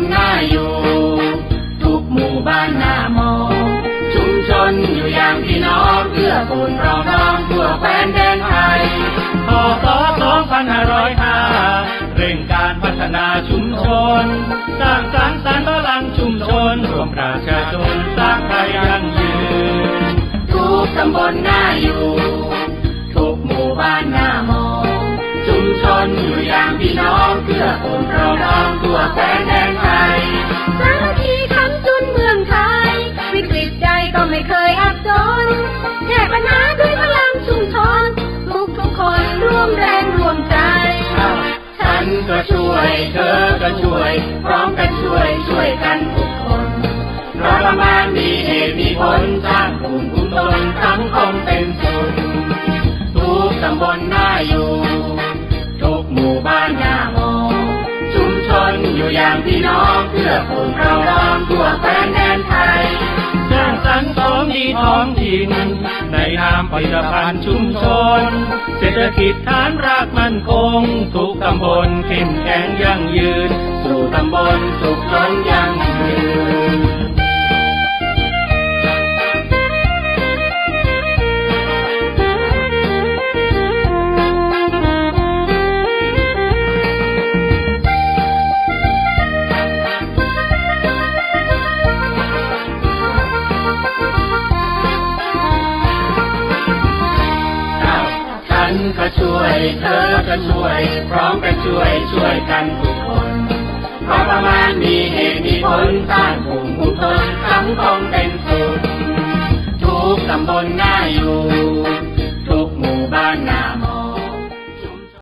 นน่าอยู่ ทุกหมู่บ้านน่ามองชุมชนอยู่อย่างพี่น้องเพื่อปูนรองน้องทั่วแคว้นแดนไทยพศ2505เร่งการพัฒนาชุมชน สร้างสรรค์สรรพลังชุมชนรวมประชาชนสร้างไทยยั่งยืนทุกตำบลน่าอยู่ ทุกหมู่บ้านน่ามอง ชุมชนอยู่อย่างพี่น้องเพื่อปูนเราน้องทั่วแคว้น ยเธอก็ช่วย พร้อมกันช่วยช่วยกันทุกคนเราประมาณมีเหตุมีผลสร้างภูมิคุ้มตนสังคมเป็นสุขทุกตำบลน่าอยู่ทุกหมู่บ้านน่ามองชุมชนอยู่อย่างพี่น้องเพื่อปลูกเราล้อมทั่วแคว้นแดนไทย ลิตภัณฑ์ชุมชน เศรษฐกิจฐานรากมั่นคง ทุกตำบลเข้มแข็งยั่งยืน สู่ตำบลสุขล้นยั่งยืน นก็ช่วย เธอก็ช่วย พร้อมกันช่วยช่วยกันทุกคนเพราะประมาณมีเหตุมีผลสร้างภูมิคุ้ม